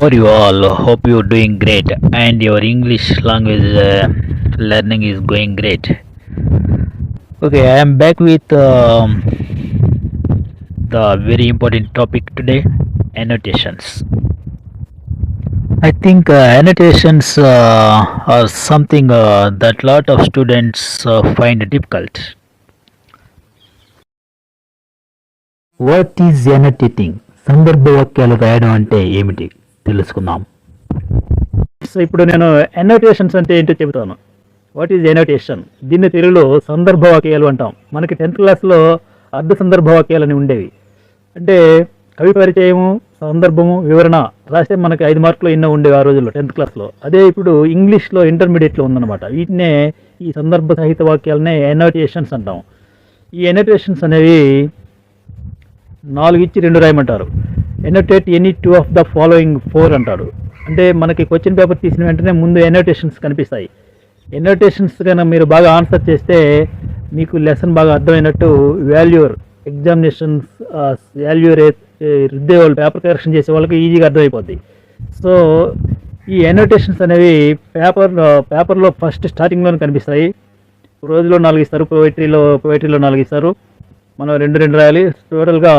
How are you all? Hope you're doing great and your English language uh, learning is going great. Okay, I am back with um, the very important topic today annotations. I think uh, annotations uh, are something uh, that lot of students uh, find difficult. What is annotating సందర్భ వాక్యాలు రాయడం అంటే ఏమిటి తెలుసుకుందాం. So ఇప్పుడు నేను ఎనోటేషన్స్ అంటే ఏంటో చెబుతాను. వాట్ ఈజ్ ఎనోటేషన్ దీన్ని తెలుగులో సందర్భ వాక్యాలు అంటాం. మనకి టెన్త్ క్లాస్లో అర్ధ సందర్భ వాక్యాలు అని ఉండేవి. అంటే కవి పరిచయము సందర్భము వివరణ రాస్తే మనకి ఐదు మార్కులు ఎన్నో ఉండేవి ఆ రోజుల్లో టెన్త్ క్లాస్లో అదే ఇప్పుడు ఇంగ్లీష్లో ఇంటర్మీడియట్లో ఉందన్నమాట. వీటినే ఈ సందర్భ సహిత వాక్యాలనే ఎనోటేషన్స్ అంటాం. ఈ ఎనోటేషన్స్ అనేవి నాలుగు ఇచ్చి రెండు రాయమంటారు. Annotate any two of the following four అంటాడు అంటే మనకి క్వశ్చన్ పేపర్ తీసిన వెంటనే ముందు ఎనోటేషన్స్ కనిపిస్తాయి. ఎనోటేషన్స్ కనుక మీరు బాగా ఆన్సర్ చేస్తే మీకు లెసన్ బాగా అర్థమైనట్టు వాల్యూర్ ఎగ్జామినేషన్స్ వాల్యూర్ రుద్దే వాళ్ళు పేపర్ కరెక్షన్ చేసే వాళ్ళకి ఈజీగా అర్థమైపోద్ది. సో ఈ ఎనోటేషన్స్ అనేవి పేపర్ పేపర్లో ఫస్ట్ స్టార్టింగ్లోనే కనిపిస్తాయి. రోజులో నాలుగు ఇస్తారు పోయిటరీలో పోయిటరీలో నాలుగు ఇస్తారు. మనం రెండు రెండు రాయాలి. టోటల్గా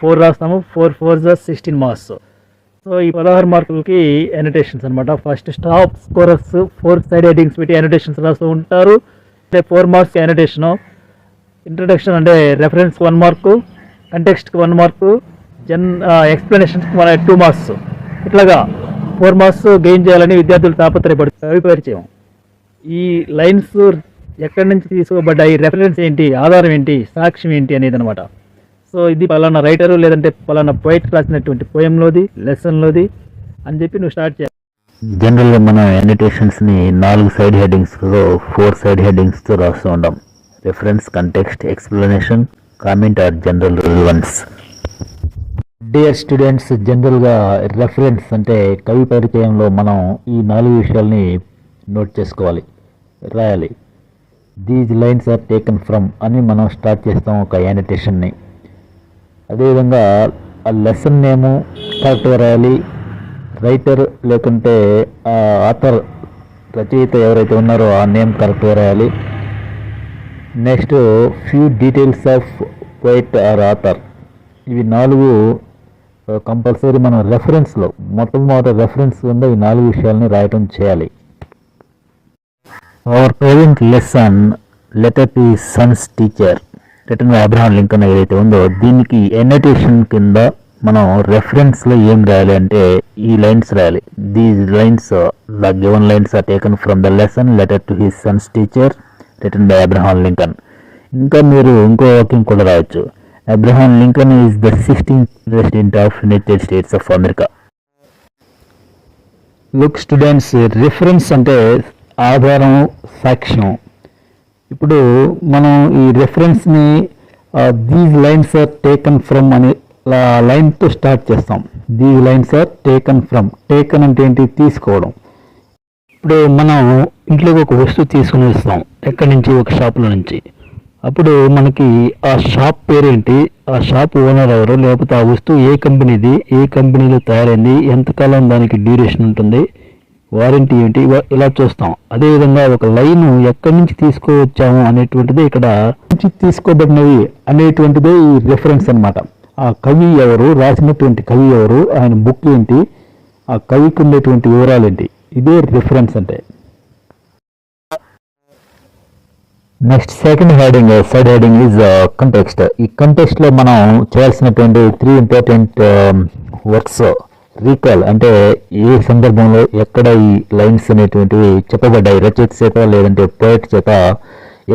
ఫోర్ రాస్తాము ఫోర్ ఫోర్ జా సిక్స్టీన్ మార్క్స్. సో ఈ పదహారు మార్కులకి ఎనోటేషన్స్ అనమాట first stop scorers four side headings పెట్టి ఎనోటేషన్స్ రాస్తూ ఉంటారు. అంటే ఫోర్ మార్క్స్ ఎనోటేషను ఇంట్రడక్షన్ అంటే రెఫరెన్స్ వన్ మార్కు కంటెక్స్ట్కి వన్ మార్కు జన్ ఎక్స్ప్లెనేషన్స్కి మన టూ మార్క్స్ ఇట్లాగా ఫోర్ మార్క్స్ గెయిన్ చేయాలని విద్యార్థులు తాపత్రయపడు కవి పరిచయం. ఈ లైన్స్ ఎక్కడి నుంచి తీసుకోబడ్డాయి? రెఫరెన్స్ ఏంటి? ఆధారం ఏంటి? సాక్ష్యం ఏంటి? అనేది అనమాట సో ఇది పలానా రైటరు లేదంటే పలానా పోయిట్ రాసినటువంటి పోయంలోది లెసన్లోది అని చెప్పి నువ్వు స్టార్ట్ చేయాలి. జనరల్గా మన యానిటేషన్స్ని నాలుగు సైడ్ హెడ్డింగ్స్లో ఫోర్ సైడ్ హెడ్డింగ్స్తో రాస్తూ ఉంటాం reference context explanation comment or general relevance dear students జనరల్గా రెఫరెన్స్ అంటే కవి పరిచయంలో మనం ఈ నాలుగు విషయాల్ని నోట్ చేసుకోవాలి. రాయాలి. These lines are taken from అని మనం స్టార్ట్ చేస్తాం ఒక యానిటేషన్ని అదేవిధంగా ఆ లెసన్ నేము కరెక్ట్గా రాయాలి రైటర్ లేకుంటే ఆ ఆథర్ రచయిత ఎవరైతే ఉన్నారో ఆ నేమ్ కరెక్ట్గా రాయాలి next few details of poet or author ఇవి నాలుగు కంపల్సరీ మనం రెఫరెన్స్లో మొట్టమొదటి రెఫరెన్స్ ఉందో ఈ నాలుగు విషయాలని రాయటం చేయాలి. Our present lesson letter to sons teacher written Abraham Lincoln ఏదైతే ఉందో దీనికి ఎనోటేషన్ కింద మనం రెఫరెన్స్లో ఏం రాయాలి అంటే ఈ లైన్స్ రాయాలి. These lines the given lines are taken from the lesson letter to his sons teacher written by Abraham Lincoln ఇంకా మీరు ఇంకో వాక్యం కూడా రాయొచ్చు. Abraham Lincoln is the sixteenth president of United States of America look students reference అంటే ఆధారం సాక్ష్యం. ఇప్పుడు మనం ఈ రెఫరెన్స్ని these lines are taken from అనే లైన్తో స్టార్ట్ చేస్తాం. These lines are taken from taken అంటే ఏంటి? తీసుకోవడం. ఇప్పుడు మనం ఇంట్లోకి ఒక వస్తువు తీసుకుని వస్తాం. ఎక్కడి నుంచి? ఒక షాపులో నుంచి. అప్పుడు మనకి ఆ షాప్ పేరేంటి? ఆ షాప్ ఓనర్ ఎవరు? లేకపోతే ఆ వస్తువు ఏ కంపెనీది ఏ కంపెనీలో తయారైంది? ఎంతకాలం దానికి డ్యూరేషన్ ఉంటుంది? వారంటీ ఏంటి? ఇలా చూస్తాం. అదేవిధంగా ఒక లైన్ ఎక్కడి నుంచి తీసుకువచ్చాము అనేటువంటిది ఇక్కడ నుంచి తీసుకోబడినవి అనేటువంటిదే ఈ రిఫరెన్స్ అన్నమాట. ఆ కవి ఎవరు? రాసినటువంటి కవి ఎవరు? ఆయన బుక్ ఏంటి? ఆ కవికి ఉండేటువంటి వివరాలు ఏంటి ఇదే రిఫరెన్స్ అంటే. Next second heading side heading is context ఈ కంటెక్స్ట్లో మనం చేయాల్సినటువంటి త్రీ ఇంపార్టెంట్ వర్క్స్ రీకాల్ అంటే ఏ సందర్భంలో ఎక్కడ ఈ లైన్స్ అనేటువంటివి చెప్పబడ్డాయి? రచయిత చేత లేదంటే పోయిట్ చేత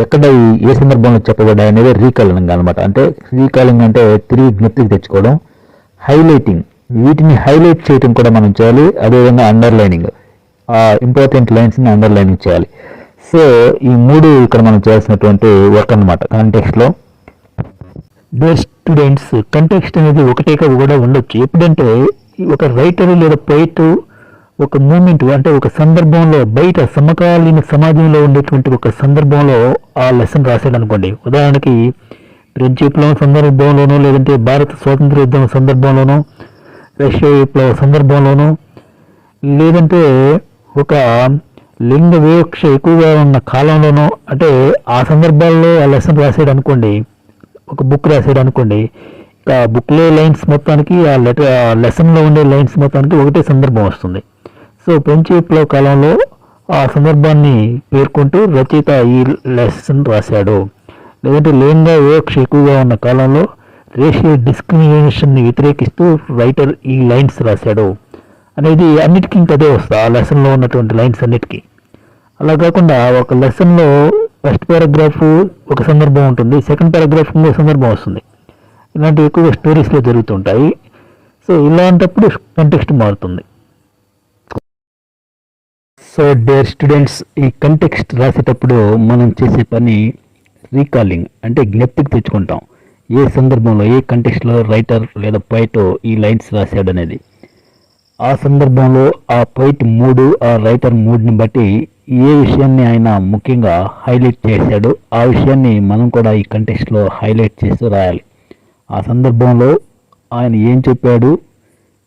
ఎక్కడ ఈ ఏ సందర్భంలో చెప్పబడ్డాయి అనేది రీకాలింగ్ అనమాట అంటే రీకాలింగ్ అంటే తిరిగి జ్ఞప్తికి తెచ్చుకోవడం. హైలైటింగ్ వీటిని హైలైట్ చేయడం కూడా మనం చేయాలి. అదేవిధంగా అండర్లైనింగ్ ఆ ఇంపార్టెంట్ లైన్స్ని అండర్లైనింగ్ చేయాలి. సో ఈ మూడు ఇక్కడ మనం చేయాల్సినటువంటి వర్క్ అనమాట కాంటెక్స్ట్లో బెస్ట్ స్టూడెంట్స్ కంటెక్స్ట్ అనేది ఒకటే కూడా ఉండొచ్చు. ఎప్పుడంటే ఒక రైటర్ లేదా పోయిట్ ఒక మూమెంట్ అంటే ఒక సందర్భంలో బయట సమకాలీన సమాజంలో ఉండేటువంటి ఒక సందర్భంలో ఆ లెసన్ రాశాడు అనుకోండి ఉదాహరణకి ఫ్రెంచ్ విప్లవం సందర్భంలోనూ లేదంటే భారత స్వాతంత్ర యుద్ధం సందర్భంలోనూ రష్యా విప్లవ సందర్భంలోనూ లేదంటే ఒక లింగ వివక్ష ఎక్కువగా ఉన్న కాలంలోనూ అంటే ఆ సందర్భాల్లో ఆ లెసన్ రాసాడు అనుకోండి ఒక బుక్ రాసాడు అనుకోండి బుక్లో లైన్స్ మొత్తానికి ఆ లెటర్ ఆ లెసన్లో ఉండే లైన్స్ మొత్తానికి ఒకటే సందర్భం వస్తుంది. సో పెంచి విప్లవ కాలంలో ఆ సందర్భాన్ని పేర్కొంటూ రచయిత ఈ లెసన్ రాశాడు. లేదంటే లింగ వివక్ష ఎక్కువగా ఉన్న కాలంలో రేషియల్ డిస్క్రిమినేషన్ని వ్యతిరేకిస్తూ రైటర్ ఈ లైన్స్ రాశాడు. అనేది అన్నిటికీ ఇంకా అదే వస్తుంది ఆ లెసన్లో ఉన్నటువంటి లైన్స్ అన్నిటికీ. అలా కాకుండా ఒక లెసన్లో ఫస్ట్ పారాగ్రాఫ్ ఒక సందర్భం ఉంటుంది సెకండ్ పారాగ్రాఫ్ ఇంకో సందర్భం వస్తుంది. ఇలాంటివి ఎక్కువగా స్టోరీస్లో జరుగుతుంటాయి. సో ఇలాంటప్పుడు కంటెక్స్ట్ మారుతుంది. సో డేర్ స్టూడెంట్స్ ఈ కంటెక్స్ట్ రాసేటప్పుడు మనం చేసే పని రీకాలింగ్ అంటే జ్ఞప్తికి తెచ్చుకుంటాం. ఏ సందర్భంలో ఏ కంటెక్స్ట్లో రైటర్ లేదా పోయిట్ ఈ లైన్స్ రాశాడు అనేది ఆ సందర్భంలో ఆ పోయిట్ మూడు ఆ రైటర్ మూడ్ని బట్టి ఏ విషయాన్ని ఆయన ముఖ్యంగా హైలైట్ చేశాడు ఆ విషయాన్ని మనం కూడా ఈ కంటెక్స్ట్లో హైలైట్ చేస్తూ రాయాలి. ఆ సందర్భంలో ఆయన ఏం చెప్పాడు?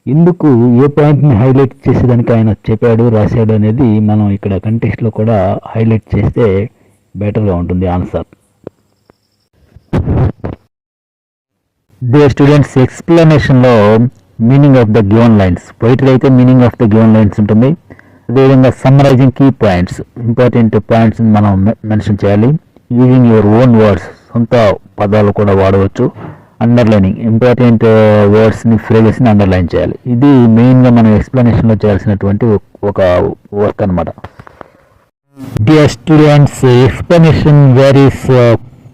ఎందుకు ఏ పాయింట్ని హైలైట్ చేసేదానికి ఆయన చెప్పాడు? రాశాడు అనేది మనం ఇక్కడ కంటెక్స్ట్లో కూడా హైలైట్ చేస్తే బెటర్గా ఉంటుంది answer. They students ఎక్స్ప్లెనేషన్లో meaning of the given lines poetry అయితే meaning of the given lines ఉంటుంది. అదేవిధంగా summarising key points important points మనం మెన్షన్ చేయాలి. యూజింగ్ యువర్ ఓన్ వర్డ్స్ సొంత పదాలు కూడా వాడవచ్చు. అండర్లైనింగ్ ఇంపార్టెంట్ వర్డ్స్ని ఫ్రేజెస్ని అండర్లైన్ చేయాలి. ఇది మెయిన్గా మనం ఎక్స్ప్లెనేషన్లో చేయాల్సినటువంటి ఒక వర్క్ అనమాట dear students explanation varies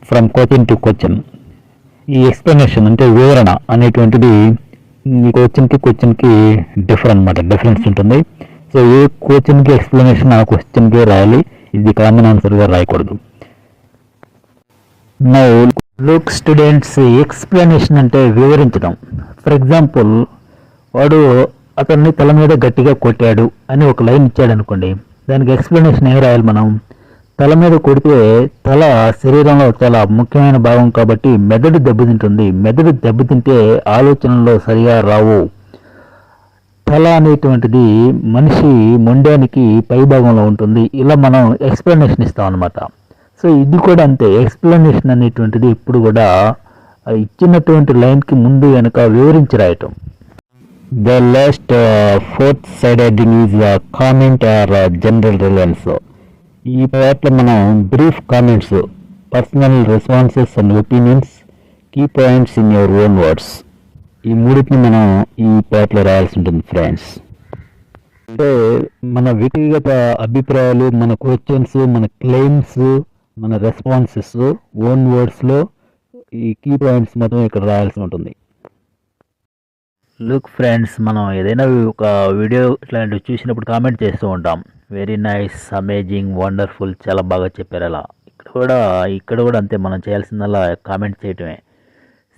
from question to question ఈ ఎక్స్ప్లెనేషన్ అంటే వివరణ అనేటువంటిది ఈ క్వశ్చన్కి క్వశ్చన్కి డిఫరెంట్ అనమాట డిఫరెన్స్ ఉంటుంది. సో ఏ క్వశ్చన్కి ఎక్స్ప్లెనేషన్ ఆ క్వశ్చన్కే రాయాలి. ఇది కామన్ ఆన్సర్గా రాయకూడదు. నౌ లుక్ స్టూడెంట్స్ ఎక్స్ప్లెనేషన్ అంటే వివరించడం. ఫర్ ఎగ్జాంపుల్ వాడు అతన్ని తల మీద గట్టిగా కొట్టాడు అని ఒక లైన్ ఇచ్చాడు అనుకోండి దానికి ఎక్స్ప్లెనేషన్ ఏం రాయాలి మనం? తల మీద కొడితే తల శరీరంలో చాలా ముఖ్యమైన భాగం కాబట్టి మెదడు దెబ్బతింటుంది. మెదడు దెబ్బతింటే ఆలోచనలో సరిగా రావు. తల అనేటువంటిది మనిషి మొండానికి పైభాగంలో ఉంటుంది. ఇలా మనం ఎక్స్ప్లెనేషన్ ఇస్తాం అనమాట సో ఇది కూడా అంతే. ఎక్స్ప్లెనేషన్ అనేటువంటిది ఇప్పుడు కూడా ఇచ్చినటువంటి లైన్కి ముందు వెనక వివరించి రాయటం. The last fourth side heading is comment or general reliance ఈ పార్ట్లో మనం brief comments personal responses and opinions key points in your own words ఈ మూడింటిని మనం ఈ పార్ట్లో రాయాల్సి ఉంటుంది ఫ్రెండ్స్ అంటే మన వ్యక్తిగత అభిప్రాయాలు మన క్వశ్చన్స్ మన క్లెయిమ్స్ మన రెస్పాన్సెస్ ఓన్ వర్డ్స్లో ఈ కీ పాయింట్స్ మొత్తం ఇక్కడ రాయాల్సి ఉంటుంది. లుక్ ఫ్రెండ్స్ మనం ఏదైనా ఒక వీడియో ఇట్లాంటివి చూసినప్పుడు కామెంట్ చేస్తూ ఉంటాం. వెరీ నైస్ అమేజింగ్ వండర్ఫుల్ చాలా బాగా చెప్పారు అలా. ఇక్కడ కూడా ఇక్కడ కూడా అంతే మనం చేయాల్సిందల్లా కామెంట్ చేయటమే.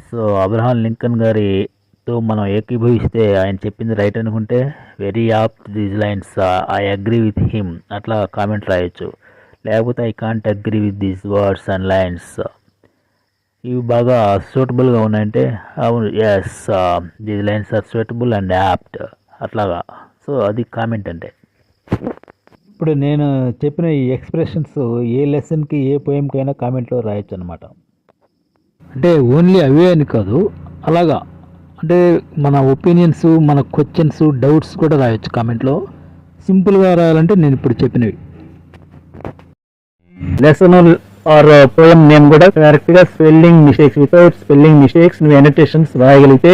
సో అబ్రహాం లింకన్ గారితో మనం ఏకీభవిస్తే ఆయన చెప్పింది రైట్ అనుకుంటే very of these lines I agree with him అట్లా కామెంట్ రాయొచ్చు. లేకపోతే I can't agree with this words and lines ఇవి బాగా సూటబుల్గా ఉన్నాయంటే అవును yes these lines are suitable and apt అట్లాగా. సో అది కామెంట్ అంటే. ఇప్పుడు నేను చెప్పిన ఈ ఎక్స్ప్రెషన్స్ ఏ లెసన్కి ఏ పోయంకైనా కామెంట్లో రాయొచ్చు అనమాట అంటే ఓన్లీ అవే అని కాదు అలాగా. అంటే మన ఒపీనియన్స్ మన క్వశ్చన్స్ డౌట్స్ కూడా రాయొచ్చు కామెంట్లో సింపుల్గా రాయాలంటే నేను ఇప్పుడు చెప్పినవి. లెసన్ ఆర్ పోయం నేమ్ కూడా కరెక్ట్గా spelling mistakes without spelling mistakes నువ్వు ఎనటేషన్స్ రాయగలిగితే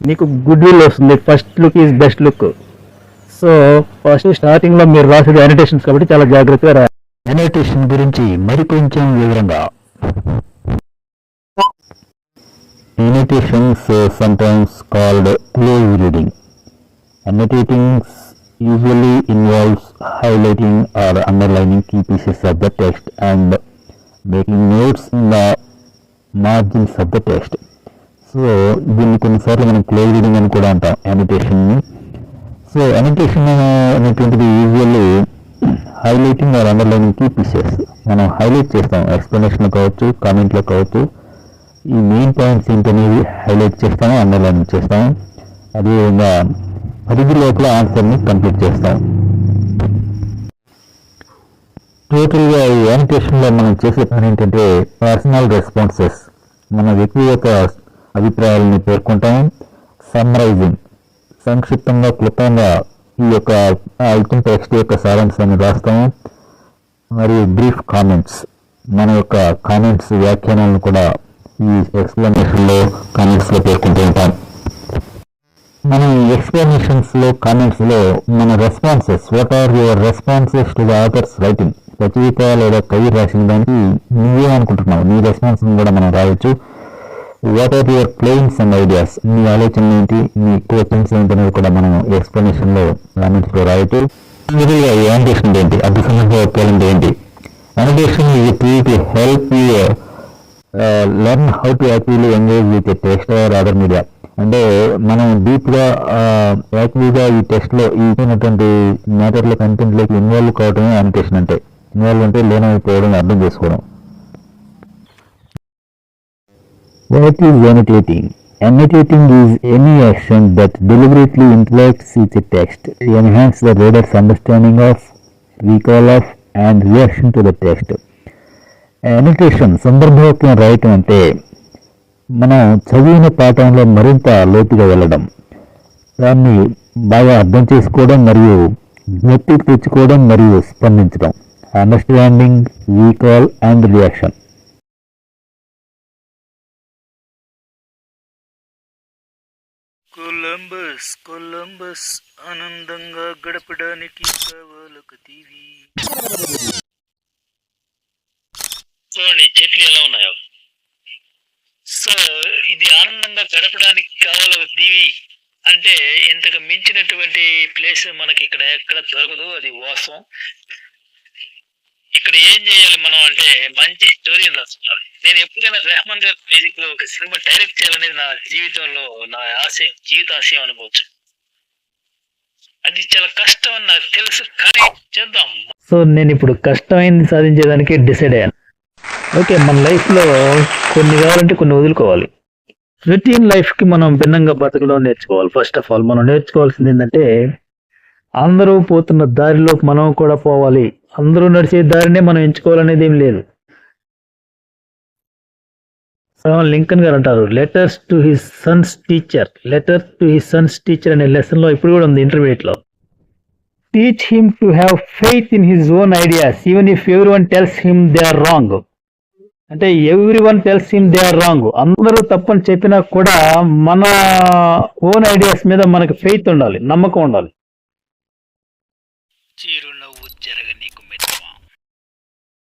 నీకు గుడ్ విల్ వస్తుంది. First look is best look so first స్టార్టింగ్లో మీరు రాసేది ఎనటేషన్స్ కాబట్టి చాలా జాగ్రత్తగా రాయాలి. ఎనటేషన్ గురించి మరి కొంచెం వివరంగా. Annotations sometimes called close reading reading. Usually involves highlighting or underlining key pieces of the text and making notes in the margins of the text. So దీన్ని కొన్నిసార్లు మనం క్లోజ్ రీడింగ్ అని కూడా అంటాం అనోటేషన్ని సో అనోటేషన్ అనేటువంటిది usually highlighting or underlining key pieces మనం highlight చేస్తాం ఎక్స్ప్లెనేషన్లో కావచ్చు కామెంట్లో కావచ్చు. ఈ మెయిన్ పాయింట్స్ ఏంటనేవి హైలైట్ చేస్తాము అండర్లైన్ చేస్తాము అదేవిధంగా పరిధి లోపల ఆన్సర్ని కంప్లీట్ చేస్తాం. టోటల్గా ఈ యానిటేషన్లో మనం చేసే పని ఏంటంటే పర్సనల్ రెస్పాన్సెస్ మన వ్యక్తి యొక్క అభిప్రాయాలని పేర్కొంటాము సమ్మరైజింగ్ సంక్షిప్తంగా క్లుప్తంగా ఈ యొక్క ఐటమ్ టెక్స్ట్ యొక్క సారాంశాన్ని రాస్తాము మరియు బ్రీఫ్ కామెంట్స్ మన యొక్క కామెంట్స్ వ్యాఖ్యానాలను కూడా ఈ ఎక్స్ప్లెనేషన్లో కామెంట్స్లో పేర్కొంటూ ఉంటాం. మనం ఎక్స్ప్లెనేషన్స్లో కామెంట్స్లో మన responses what are your responses to the author's writing రచయిత లేదా కవి రాసిన దానికి నువ్వే అనుకుంటున్నావు. నీ రెస్పాన్స్ కూడా మనం రాయొచ్చు. What are your claims and ideas నీ ఆలోచనలు ఏంటి? నీ క్వశ్చన్స్ ఏంటి అనేది కూడా మనం ఎక్స్ప్లెనేషన్లో కామెంట్స్లో రాయొచ్చు. మిడిల్గా యానిటేషన్ ఏంటి? అది సంబంధించిన ఏంటి? Annotation tries to help you learn how to actually engage with text or other media అంటే మనం డీప్గా యాక్టివ్గా ఈ టెస్ట్లో ఇచ్చినటువంటి మ్యాటర్ల కంటెంట్లోకి ఇన్వాల్వ్ కావడమే అనిటేషన్ అంటే ఇన్వాల్వ్ అంటే లేనైపోవడం అర్థం చేసుకోవడం what is annotating annotating is any action that deliberately interacts with a text enhance the reader's understanding of recall of and reaction to the text annotation సందర్భోక్తం రాయటం అంటే మనం చదివిన పాఠంలో మరింత లోతుగా వెళ్ళడం దాన్ని బాగా అర్థం చేసుకోవడం మరియు జ్ఞప్తికి తెచ్చుకోవడం మరియు స్పందించడం. Understanding recall and reaction Columbus Columbus ఆనందంగా గడపడానికి కావాలొక చూడండి చెట్లు ఎలా ఉన్నాయో. ఇది ఆనందంగా గడపడానికి కావాల ఒక దీవి అంటే ఇంతకు మించినటువంటి ప్లేస్ మనకి ఇక్కడ ఎక్కడ దొరకదు. అది వాస్తవం. ఇక్కడ ఏం చేయాలి మనం అంటే మంచి స్టోరీ రాసుకోవాలి. నేను ఎప్పుడైనా రెహమాన్ గారి మ్యూజిక్లో ఒక సినిమా డైరెక్ట్ చేయాలనేది నా జీవితంలో నా ఆశయం జీవిత ఆశయం అనుకోవచ్చు అది చాలా కష్టం అని నాకు తెలుసు కానీ చేద్దాం. సో నేను ఇప్పుడు కష్టమైంది సాధించేదానికి డిసైడ్ అయ్యాను. ఓకే మన లైఫ్లో కొన్ని కావాలంటే కొన్ని వదులుకోవాలి. రొటీన్ లైఫ్కి మనం భిన్నంగా బతకడం నేర్చుకోవాలి. ఫస్ట్ ఆఫ్ ఆల్ మనం నేర్చుకోవాల్సింది ఏంటంటే అందరూ పోతున్న దారిలో మనం కూడా పోవాలి. అందరూ నడిచే దారినే మనం ఎంచుకోవాలనేది ఏం లేదు. లింకన్ గారు అంటారు letters to his son's teacher letter to his son's teacher అనే లెసన్లో ఇప్పుడు కూడా ఉంది ఇంటర్మీడియట్లో teach him to have faith in his own ideas even if everyone tells him they are wrong అంటే everyone tells him they are wrong అందరూ తప్పని చెప్పినా కూడా మన ఓన్ ఐడియాస్ మీద మనకి ఫెయిత్ ఉండాలి నమ్మకం ఉండాలి.